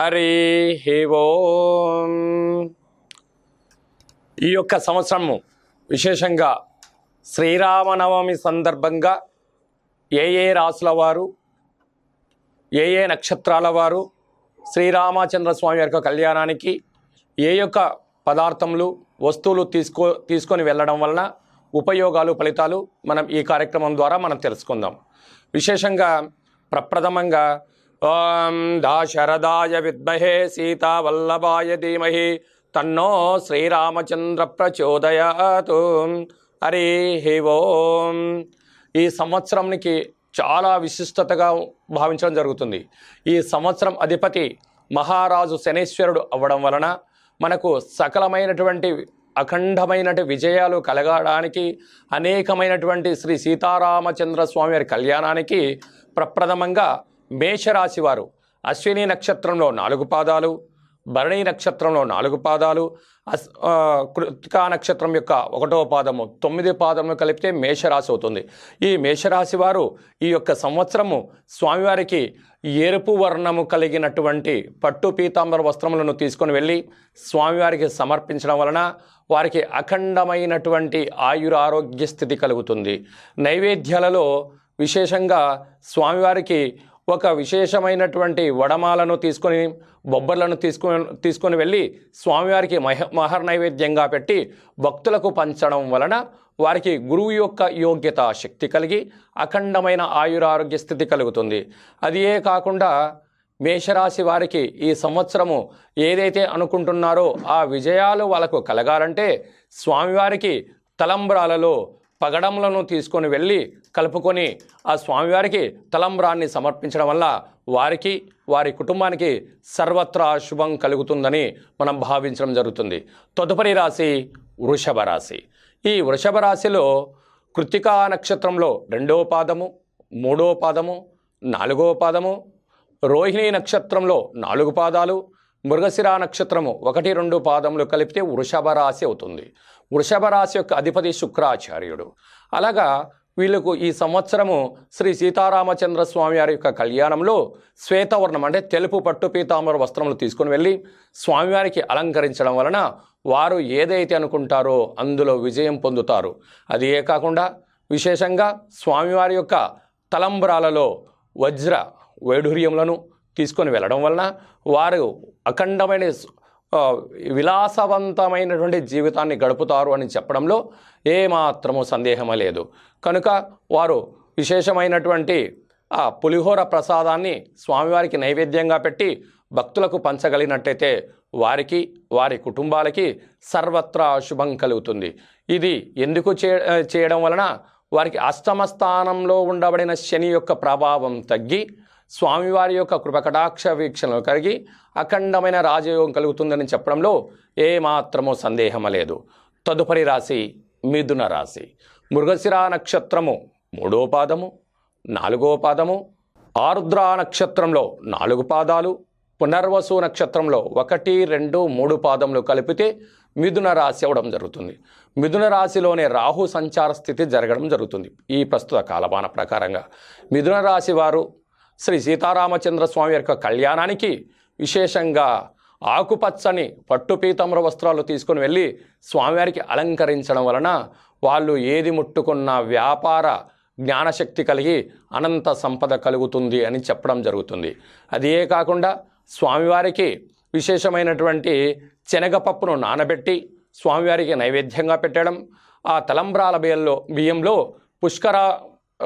హరి ఓం. ఈ యొక్క సంవత్సరము విశేషంగా శ్రీరామనవమి సందర్భంగా ఏ ఏ రాసుల వారు ఏ ఏ నక్షత్రాల వారు శ్రీరామచంద్ర స్వామి యొక్క కళ్యాణానికి ఏ యొక్క పదార్థములు వస్తువులు తీసుకో తీసుకొని వెళ్ళడం వలన ఉపయోగాలు ఫలితాలు మనం ఈ కార్యక్రమం ద్వారా మనం తెలుసుకుందాం. విశేషంగా ప్రప్రథమంగా ఓం దాశరథాయ విద్మహే సీతావల్లభాయ ధీమహి తన్నో శ్రీరామచంద్ర ప్రచోదయాతు. హరి ఓం. ఈ సంవత్సరానికి చాలా విశిష్టతగా భావించడం జరుగుతుంది. ఈ సంవత్సరం అధిపతి మహారాజు శనేశ్వరుడు అవ్వడం వలన మనకు సకలమైనటువంటి అఖండమైనటువంటి విజయాలు కలగడానికి అనేకమైనటువంటి శ్రీ సీతారామచంద్ర స్వామి వారి కళ్యాణానికి ప్రప్రథమంగా మేషరాశి వారు అశ్విని నక్షత్రంలో నాలుగు పాదాలు భరణి నక్షత్రంలో నాలుగు పాదాలు అస్ కృతికా నక్షత్రం యొక్క ఒకటో పాదము తొమ్మిది పాదములు కలిపితే మేషరాశి అవుతుంది. ఈ మేషరాశి వారు ఈ యొక్క సంవత్సరము స్వామివారికి ఎరుపు వర్ణము కలిగినటువంటి పట్టు పీతాంబర వస్త్రములను తీసుకొని వెళ్ళి స్వామివారికి సమర్పించడం వలన వారికి అఖండమైనటువంటి ఆయుర ఆరోగ్య స్థితి కలుగుతుంది. నైవేద్యాలలో విశేషంగా స్వామివారికి ఒక విశేషమైనటువంటి వడమాలను తీసుకొని బొబ్బర్లను తీసుకొని తీసుకొని వెళ్ళి స్వామివారికి మహ మహర్ నైవేద్యంగా పెట్టి భక్తులకు పంచడం వలన వారికి గురువు యొక్క యోగ్యత శక్తి కలిగి అఖండమైన ఆయురారోగ్య స్థితి కలుగుతుంది. అదియే కాకుండా మేషరాశి వారికి ఈ సంవత్సరము ఏదైతే అనుకుంటున్నారో ఆ విజయాలు వాళ్ళకు కలగాలంటే స్వామివారికి తలంబ్రాలలో పగడములను తీసుకొని వెళ్ళి కలుపుకొని ఆ స్వామివారికి తలంబ్రాన్ని సమర్పించడం వల్ల వారికి వారి కుటుంబానికి సర్వత్రా శుభం కలుగుతుందని మనం భావించడం జరుగుతుంది. తదుపరి రాశి వృషభ రాశి. ఈ వృషభ రాశిలో కృతికా నక్షత్రంలో రెండవ పాదము మూడవ పాదము నాలుగవ పాదము రోహిణి నక్షత్రంలో నాలుగు పాదాలు మృగశిర నక్షత్రము ఒకటి రెండు పాదములు కలిపితే వృషభ రాశి అవుతుంది. వృషభ రాశి యొక్క అధిపతి శుక్రాచార్యుడు. అలాగా వీళ్ళకు ఈ సంవత్సరము శ్రీ సీతారామచంద్ర స్వామి వారి యొక్క కళ్యాణంలో శ్వేతవర్ణం అంటే తెలుపు పట్టు పీతాంబర వస్త్రములు తీసుకొని వెళ్ళి స్వామివారికి అలంకరించడం వలన వారు ఏదైతే అనుకుంటారో అందులో విజయం పొందుతారు. అది ఏ కాకుండా విశేషంగా స్వామివారి యొక్క తలంబ్రాలలో వజ్ర వైఢూర్యములను తీసుకొని వెళ్ళడం వలన వారు అఖండమైన విలాసవంతమైనటువంటి జీవితాన్ని గడుపుతారు అని చెప్పడంలో ఏమాత్రము సందేహమే లేదు. కనుక వారు విశేషమైనటువంటి ఆ పులిహోర ప్రసాదాన్ని స్వామివారికి నైవేద్యంగా పెట్టి భక్తులకు పంచగలిగినట్టయితే వారికి వారి కుటుంబాలకి సర్వత్రా శుభం కలుగుతుంది. ఇది ఎందుకు చేయడం వలన వారికి అష్టమ స్థానంలో ఉండబడిన శని యొక్క ప్రభావం తగ్గి స్వామివారి యొక్క కృపకటాక్ష వీక్షణలు కలిగి అఖండమైన రాజయోగం కలుగుతుందని చెప్పడంలో ఏమాత్రమో సందేహం లేదు. తదుపరి రాశి మిథున రాశి. మృగశిర నక్షత్రము మూడో పాదము నాలుగో పాదము ఆరుద్ర నక్షత్రంలో నాలుగు పాదాలు పునర్వసు నక్షత్రంలో ఒకటి రెండు మూడు పాదములు కలిపితే మిథున రాశి అవడం జరుగుతుంది. మిథున రాశిలోనే రాహు సంచార స్థితి జరగడం జరుగుతుంది. ఈ ప్రస్తుత కాలమాన ప్రకారంగా మిథున రాశి వారు శ్రీ సీతారామచంద్ర స్వామి యొక్క కళ్యాణానికి విశేషంగా ఆకుపచ్చని పట్టు పీతాంబర వస్త్రాలు తీసుకొని వెళ్ళి స్వామివారికి అలంకరించడం వలన వాళ్ళు ఏది ముట్టుకున్న వ్యాపార జ్ఞానశక్తి కలిగి అనంత సంపద కలుగుతుంది అని చెప్పడం జరుగుతుంది. అదే కాకుండా స్వామివారికి విశేషమైనటువంటి శనగపప్పును నానబెట్టి స్వామివారికి నైవేద్యంగా పెట్టడం ఆ తలంబ్రాల బియ్యంలో బియ్యంలో పుష్కర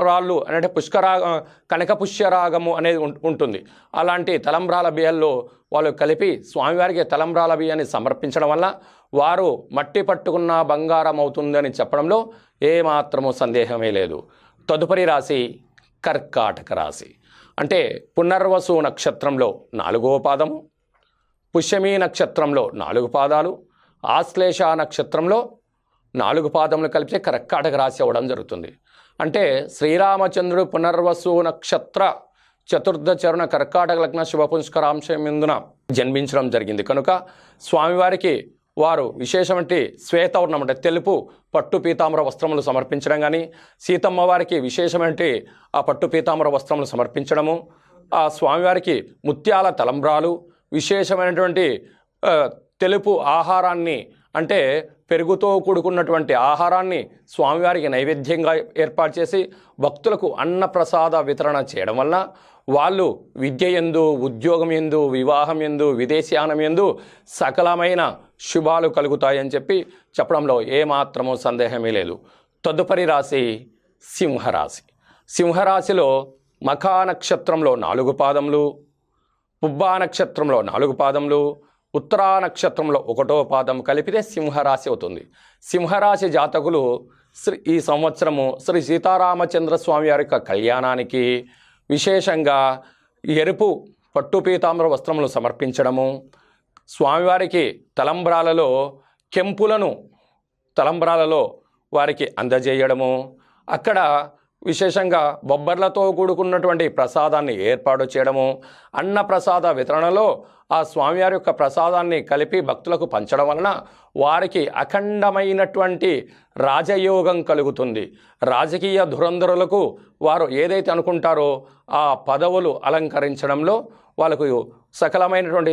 రాళ్ళు అంటే పుష్కరాగ కనక పుష్యరాగము అనేది ఉంటుంది. అలాంటి తలంబ్రాల బియ్యంలో వాళ్ళు కలిపి స్వామివారికి తలంబ్రాల బియ్యాన్ని సమర్పించడం వల్ల వారు మట్టి పట్టుకున్న బంగారం అవుతుందని చెప్పడంలో ఏమాత్రము సందేహమే లేదు. తదుపరి రాశి కర్కాటక రాశి. అంటే పునర్వసు నక్షత్రంలో నాలుగో పాదము పుష్యమి నక్షత్రంలో నాలుగు పాదాలు ఆశ్లేష నక్షత్రంలో నాలుగు పాదములు కలిపితే కర్కాటక రాశి అవ్వడం జరుగుతుంది. అంటే శ్రీరామచంద్రుడు పునర్వసు నక్షత్ర చతుర్థ చరణ కర్కాటక లగ్న శుభ జన్మించడం జరిగింది. కనుక స్వామివారికి వారు విశేషమంటి శ్వేతవర్ణం అంటే తెలుపు పట్టు పీతాంబర వస్త్రములు సమర్పించడం కానీ సీతమ్మ వారికి విశేషమంటి ఆ పట్టు పీతాంబర వస్త్రములు సమర్పించడము ఆ స్వామివారికి ముత్యాల తలంబ్రాలు విశేషమైనటువంటి తెలుపు ఆహారాన్ని అంటే పెరుగుతో కూడుకున్నటువంటి ఆహారాన్ని స్వామివారికి నైవేద్యంగా ఏర్పాటు చేసి భక్తులకు అన్నప్రసాద వితరణ చేయడం వలన వాళ్ళు విద్య ఎందు ఉద్యోగం ఎందు వివాహం ఎందు విదేశీయానం ఎందు సకలమైన శుభాలు కలుగుతాయని చెప్పి చెప్పడంలో ఏమాత్రమూ సందేహమే లేదు. తదుపరి రాశి సింహరాశి. సింహరాశిలో మఖా నక్షత్రంలో నాలుగు పాదములు పుబ్బా నక్షత్రంలో నాలుగు పాదములు ఉత్తరా నక్షత్రంలో ఒకటో పాదం కలిపితే సింహరాశి అవుతుంది. సింహరాశి జాతకులు శ్రీ ఈ సంవత్సరము శ్రీ సీతారామచంద్రస్వామి వారి యొక్క కళ్యాణానికి విశేషంగా ఎరుపు పట్టు పీతాంబర వస్త్రములు సమర్పించడము స్వామివారికి తలంబ్రాలలో కెంపులను తలంబ్రాలలో వారికి అందజేయడము అక్కడ విశేషంగా బొబ్బర్లతో కూడుకున్నటువంటి ప్రసాదాన్ని ఏర్పాటు చేయడము అన్న ప్రసాద వితరణలో ఆ స్వామివారి యొక్క ప్రసాదాన్ని కలిపి భక్తులకు పంచడం వలన వారికి అఖండమైనటువంటి రాజయోగం కలుగుతుంది. రాజకీయ ధురంధరులకు వారు ఏదైతే అనుకుంటారో ఆ పదవులు అలంకరించడంలో వాళ్ళకు సకలమైనటువంటి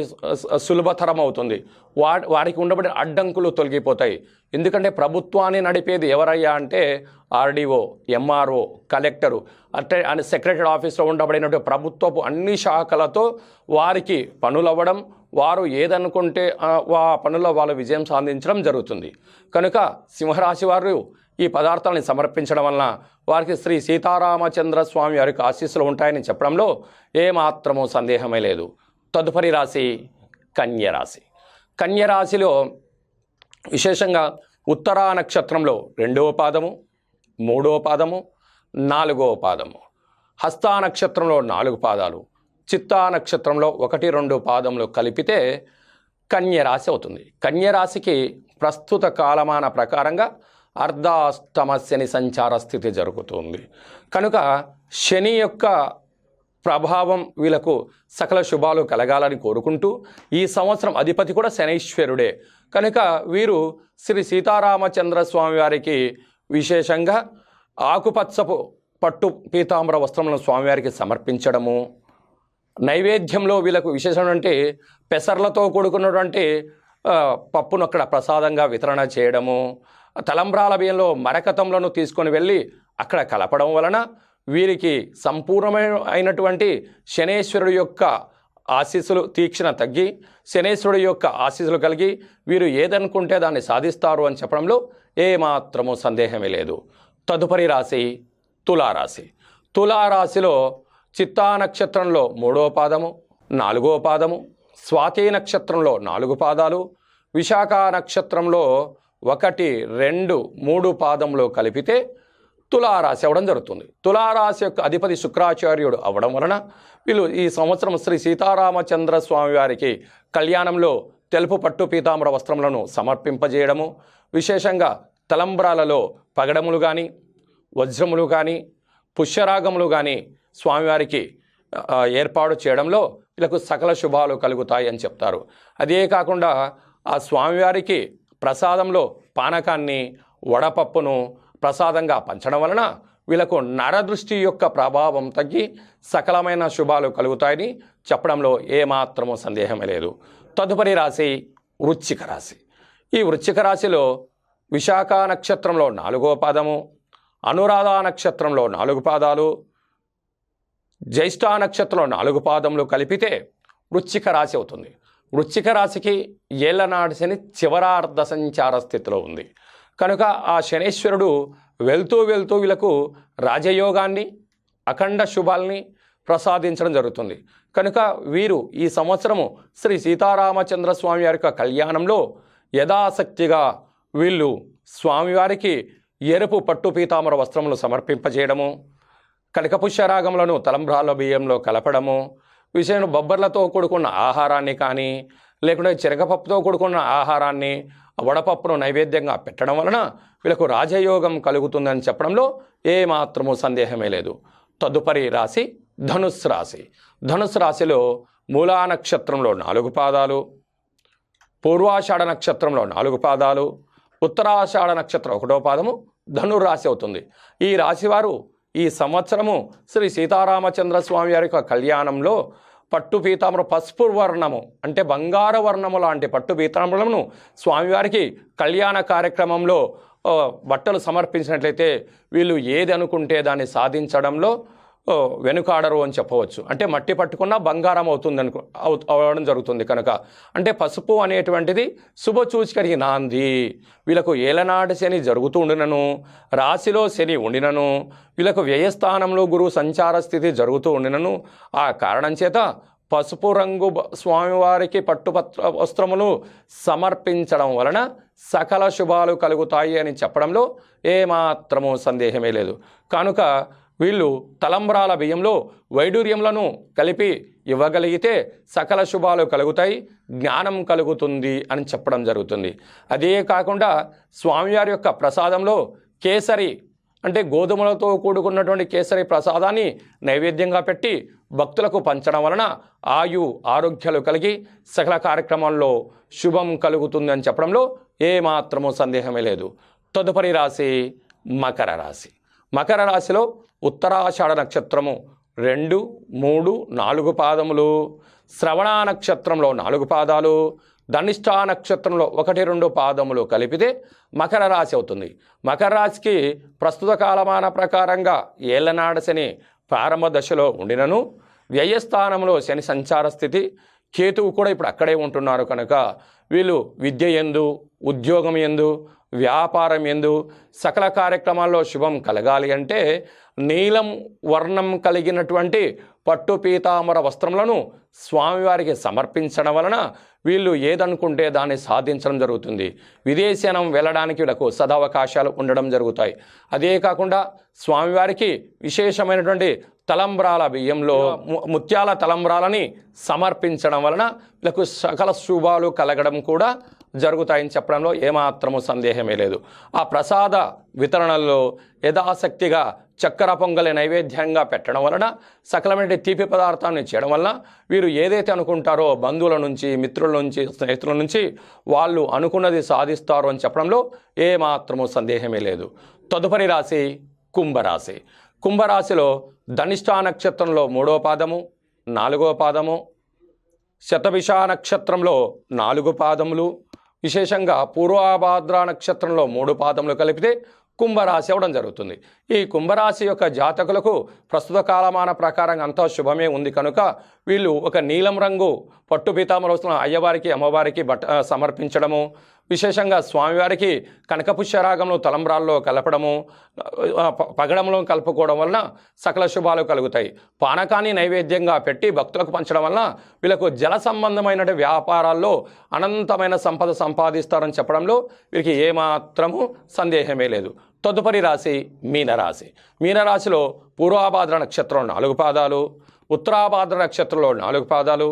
సులభతరం అవుతుంది. వా వారికి ఉండబడిన అడ్డంకులు తొలగిపోతాయి. ఎందుకంటే ప్రభుత్వాన్ని నడిపేది ఎవరయ్యా అంటే ఆర్డీఓ ఎంఆర్ఓ కలెక్టరు. అంటే అని సెక్రటరీ ఆఫీస్లో ఉండబడినటువంటి ప్రభుత్వపు అన్ని శాఖలతో వారికి పనులవ్వడం వారు ఏదనుకుంటే ఆ ఆ పనుల్లో వాళ్ళు విజయం సాధించడం జరుగుతుంది. కనుక సింహరాశి వారు ఈ పదార్థాలని సమర్పించడం వలన వారికి శ్రీ సీతారామచంద్ర స్వామి వారికి ఆశీస్సులు ఉంటాయని చెప్పడంలో ఏమాత్రమూ సందేహమే లేదు. తదుపరి రాశి కన్యరాశి కన్యరాశిలో విశేషంగా ఉత్తరా నక్షత్రంలో రెండవ పాదము మూడవ పాదము నాలుగవ పాదము. హస్తా నక్షత్రంలో నాలుగు పాదాలు చిత్తా నక్షత్రంలో ఒకటి రెండు పాదములు కలిపితే కన్యరాశి అవుతుంది. కన్యరాశికి ప్రస్తుత కాలమాన ప్రకారంగా అర్ధాష్టమ శని సంచార స్థితి జరుగుతుంది. కనుక శని యొక్క ప్రభావం వీళ్ళకు సకల శుభాలు కలగాలని కోరుకుంటూ ఈ సంవత్సరం అధిపతి కూడా శనైశ్వరుడే. కనుక వీరు శ్రీ సీతారామచంద్ర స్వామి వారికి విశేషంగా ఆకుపచ్చపు పట్టు పీతాంబర వస్త్రములను స్వామివారికి సమర్పించడము నైవేద్యంలో వీళ్ళకు విశేషమైనటువంటి పెసర్లతో కూడుకున్నటువంటి పప్పును అక్కడ ప్రసాదంగా వితరణ చేయడము తలంబ్రాల బియ్యంలో మరకతంలను తీసుకొని వెళ్ళి అక్కడ కలపడం వలన వీరికి సంపూర్ణమైన అయినటువంటి శనేశ్వరుడు యొక్క ఆశీస్సులు తీక్షణ తగ్గి శనేశ్వరుడు యొక్క ఆశీస్సులు కలిగి వీరు ఏదనుకుంటే దాన్ని సాధిస్తారు అని చెప్పడంలో ఏమాత్రము సందేహమే లేదు. తదుపరి రాశి తులారాశి. తులారాశిలో చిత్తా నక్షత్రంలో మూడో పాదము నాలుగో పాదము స్వాతి నక్షత్రంలో నాలుగు పాదాలు విశాఖ నక్షత్రంలో ఒకటి రెండు మూడు పాదంలో కలిపితే తులారాశి అవ్వడం జరుగుతుంది. తులారాశి యొక్క అధిపతి శుక్రాచార్యుడు అవ్వడం వలన వీళ్ళు ఈ సంవత్సరం శ్రీ సీతారామచంద్ర స్వామి వారికి కళ్యాణంలో తెలుపు పట్టు పీతాంబర వస్త్రములను సమర్పింపజేయడము విశేషంగా తలంబ్రాలలో పగడములు కానీ వజ్రములు కానీ పుష్యరాగములు కానీ స్వామివారికి ఏర్పాటు చేయడంలో వీళ్ళకు సకల శుభాలు కలుగుతాయి అని చెప్తారు. అదే కాకుండా ఆ స్వామివారికి ప్రసాదంలో పానకాన్ని వడపప్పును ప్రసాదంగా పంచడం వలన వీళ్ళకు నరదృష్టి యొక్క ప్రభావం తగ్గి సకలమైన శుభాలు కలుగుతాయని చెప్పడంలో ఏమాత్రమూ సందేహమే లేదు. తదుపరి రాశి వృశ్చిక రాశి. ఈ వృశ్చిక రాశిలో విశాఖ నక్షత్రంలో నాలుగో పాదము అనురాధ నక్షత్రంలో నాలుగు పాదాలు జ్యేష్ఠ నక్షత్రంలో నాలుగు పాదములు కలిపితే వృశ్చిక రాశి అవుతుంది. వృశ్చిక రాశికి ఏళ్ళ శని చివరార్ధ సంచార స్థితిలో ఉంది. కనుక ఆ శనేశ్వరుడు వెళ్తూ వెళ్తూ వీళ్ళకు రాజయోగాన్ని అఖండ శుభాల్ని ప్రసాదించడం జరుగుతుంది. కనుక వీరు ఈ సంవత్సరము శ్రీ సీతారామచంద్ర స్వామి వారి యొక్క కళ్యాణంలో యథాశక్తిగా వీళ్ళు స్వామివారికి ఎరుపు పట్టు పీతామర వస్త్రములు సమర్పింపజేయడము కనకపుష్యరాగములను తలంబ్రాల బియ్యంలో కలపడము విషయం బొబ్బర్లతో కూడుకున్న ఆహారాన్ని కానీ లేకుంటే చిరగపప్పుతో కూడుకున్న ఆహారాన్ని వడపప్పును నైవేద్యంగా పెట్టడం వలన వీళ్ళకు రాజయోగం కలుగుతుందని చెప్పడంలో ఏమాత్రము సందేహమే లేదు. తదుపరి రాశి ధనుస్సు రాశి. ధనుస్సు రాశిలో మూలా నక్షత్రంలో నాలుగు పాదాలు పూర్వాషాఢ నక్షత్రంలో నాలుగు పాదాలు ఉత్తరాషాఢ నక్షత్రం ఒకటో పాదము ధనుర్రాశి అవుతుంది. ఈ రాశివారు ఈ సంవత్సరము శ్రీ సీతారామచంద్ర స్వామి వారి యొక్క కళ్యాణంలో పట్టు పీతాంబరం పసుపు వర్ణము అంటే బంగార వర్ణము లాంటి పట్టు పీతాంబరమును స్వామివారికి కళ్యాణ కార్యక్రమంలో బట్టలు సమర్పించినట్లయితే వీళ్ళు ఏది అనుకుంటే దాన్ని సాధించడంలో వెనుకాడరు అని చెప్పవచ్చు. అంటే మట్టి పట్టుకున్నా బంగారం అవుతుంది అనుకో అవు- అవడం జరుగుతుంది కనుక. అంటే పసుపు అనేటువంటిది శుభసూచికరికి నాంది. వీళ్ళకు ఏలనాటి శని జరుగుతూ ఉండినను రాశిలో శని ఉండినను వీళ్ళకు వ్యయస్థానంలో గురువు సంచార స్థితి జరుగుతూ ఉండినను. ఆ కారణం చేత పసుపు రంగు స్వామివారికి పట్టుపత్ర వస్త్రములు సమర్పించడం వలన సకల శుభాలు కలుగుతాయి అని చెప్పడంలో ఏమాత్రము సందేహమే లేదు. కనుక వీళ్ళు తలంబ్రాల బియ్యంలో వైడూర్యములను కలిపి ఇవ్వగలిగితే సకల శుభాలు కలుగుతాయి జ్ఞానం కలుగుతుంది అని చెప్పడం జరుగుతుంది. అదే కాకుండా స్వామివారి యొక్క ప్రసాదంలో కేసరి అంటే గోధుమలతో కూడుకున్నటువంటి కేసరి ప్రసాదాన్ని నైవేద్యంగా పెట్టి భక్తులకు పంచడం వలన ఆయు ఆరోగ్యాలు కలిగి సకల కార్యక్రమాల్లో శుభం కలుగుతుంది అని చెప్పడంలో ఏమాత్రము సందేహమే లేదు. తదుపరి రాశి మకర రాశి. మకర రాశిలో ఉత్తరాషాఢ నక్షత్రము రెండు మూడు నాలుగు పాదములు. శ్రవణ నక్షత్రంలో నాలుగు పాదాలు. ధనిష్టా నక్షత్రంలో ఒకటి రెండు పాదములు కలిపితే మకర రాశి అవుతుంది. మకర రాశికి ప్రస్తుత కాలమాన ప్రకారంగా ఏళ్ళనాడ శని ప్రారంభ దశలో ఉండినను. వ్యయస్థానంలో శని సంచార స్థితి. కేతువు కూడా ఇప్పుడు అక్కడే ఉంటున్నారు కనుక వీళ్ళు విద్య ఎందు ఉద్యోగం ఎందు వ్యాపారం ఎందు సకల కార్యక్రమాల్లో శుభం కలగాలి అంటే నీలం వర్ణం కలిగినటువంటి పట్టు పీతామర వస్త్రములను స్వామివారికి సమర్పించడం వలన వీళ్ళు ఏదనుకుంటే దాన్ని సాధించడం జరుగుతుంది. విదేశీయనం వెళ్ళడానికి వీళ్ళకు సదవకాశాలు ఉండడం జరుగుతాయి. అదే కాకుండా స్వామివారికి విశేషమైనటువంటి తలంబ్రాల బియ్యంలో ము- ముత్యాల తలంబ్రాలని సమర్పించడం వలన వీళ్ళకు సకల శుభాలు కలగడం కూడా జరుగుతాయని చెప్పడంలో ఏమాత్రము సందేహమే లేదు. ఆ ప్రసాద వితరణలో యథాశక్తిగా చక్కెర పొంగలి నైవేద్యంగా పెట్టడం వలన సకలమైన తీపి పదార్థాన్ని చేయడం వలన వీరు ఏదైతే అనుకుంటారో బంధువుల నుంచి మిత్రుల నుంచి స్నేహితుల నుంచి వాళ్ళు అనుకున్నది సాధిస్తారు అని చెప్పడంలో ఏమాత్రము సందేహమే లేదు. తదుపరి రాశి కుంభరాశి. కుంభరాశిలో ధనిష్టా నక్షత్రంలో మూడో పాదము నాలుగో పాదము శతభిష నక్షత్రంలో నాలుగు పాదములు విశేషంగా పూర్వాభాద్ర నక్షత్రంలో మూడు పాదములు కలిపితే కుంభరాశి అవ్వడం జరుగుతుంది. ఈ కుంభరాశి యొక్క జాతకులకు ప్రస్తుత కాలమాన ప్రకారంగా అంతా శుభమే ఉంది కనుక వీళ్ళు ఒక నీలం రంగు పట్టు పీతాంబర వస్తున్న అయ్యవారికి అమ్మవారికి బట్ట సమర్పించడము విశేషంగా స్వామివారికి కనకపుష్యరాగంలో తలంబ్రాల్లో కలపడము పగడంలో కలుపుకోవడం వలన సకల శుభాలు కలుగుతాయి. పానకాన్ని నైవేద్యంగా పెట్టి భక్తులకు పంచడం వలన వీళ్ళకు జల సంబంధమైన వ్యాపారాల్లో అనంతమైన సంపద సంపాదిస్తారని చెప్పడంలో వీరికి ఏమాత్రము సందేహమే లేదు. తదుపరి రాశి మీనరాశి. మీనరాశిలో పూర్వాభాద్ర నక్షత్రం నాలుగు పాదాలు ఉత్తరాభాద్ర నక్షత్రంలో నాలుగు పాదాలు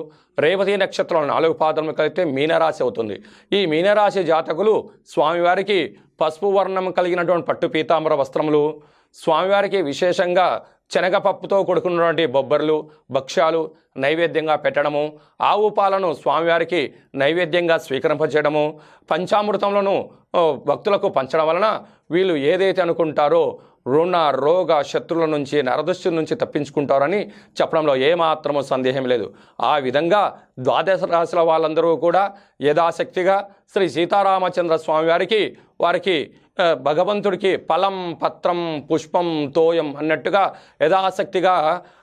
రేవతి నక్షత్రంలో నాలుగు పాదాలను కలిగితే మీనరాశి అవుతుంది. ఈ మీనరాశి జాతకులు స్వామివారికి పసుపు వర్ణం కలిగినటువంటి పట్టు పీతాంబర వస్త్రములు స్వామివారికి విశేషంగా శనగపప్పుతో కొడుకున్నటువంటి బొబ్బర్లు భక్ష్యాలు నైవేద్యంగా పెట్టడము ఆవు పాలను స్వామివారికి నైవేద్యంగా స్వీకరింపచేయడము పంచామృతంలోను భక్తులకు పంచడం వలన వీళ్ళు ఏదైతే అనుకుంటారో రుణ రోగ శత్రువుల నుంచి నరదృష్టి నుంచి తప్పించుకుంటారని చెప్పడంలో ఏమాత్రము సందేహం లేదు. ఆ విధంగా ద్వాదశ రాశుల వాళ్ళందరూ కూడా యథాశక్తిగా శ్రీ సీతారామచంద్ర స్వామి వారికి వారికి భగవంతుడికి ఫలం పత్రం పుష్పం తోయం అన్నట్టుగా యథాశక్తిగా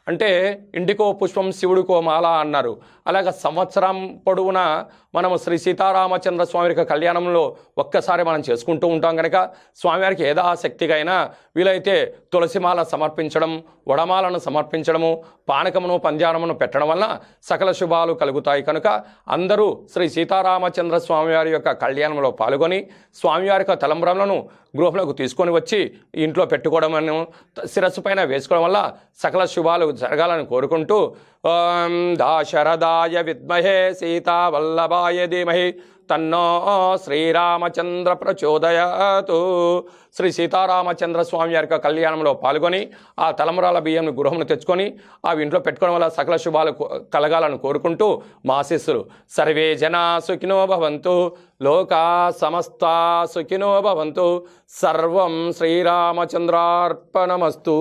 అంటే ఇంటికో పుష్పం శివుడికో మాల అన్నారు. అలాగ సంవత్సరం పొడవునా మనము శ్రీ సీతారామచంద్ర స్వామి యొక్క కళ్యాణంలో ఒక్కసారి మనం చేసుకుంటూ ఉంటాం కనుక స్వామివారికి యథాశక్తిగా అయినా వీలైతే తులసిమాల సమర్పించడం వడమాలను సమర్పించడము పానకమును పంద్యానమును పెట్టడం వలన సకల శుభాలు కలుగుతాయి. కనుక అందరూ శ్రీ సీతారామచంద్ర స్వామివారి యొక్క కళ్యాణంలో పాల్గొని స్వామివారి యొక్క తలంబ్రములను గృహంలోకి తీసుకొని వచ్చి ఇంట్లో పెట్టుకోవడం శిరస్సు పైన వేసుకోవడం వల్ల సకల శుభాలు జరగాలని కోరుకుంటూ ఓం దాశరథాయ విద్మహే సీతావల్లభాయ ధీమహి తన్నో శ్రీరామచంద్ర ప్రచోదయాతు. శ్రీ సీతారామచంద్ర స్వామి వారి యొక్క కళ్యాణంలో పాల్గొని ఆ తలమురాల బియ్యం గృహమును తెచ్చుకొని అవి ఇంట్లో పెట్టుకోవడం వల్ల సకల శుభాలు కలగాలని కోరుకుంటూ మా ఆశీస్సులు సర్వే జనా సుఖినో భవంతు. లోకా సమస్త సుఖినో భవంతు. సర్వం శ్రీరామచంద్రార్పణమస్తూ.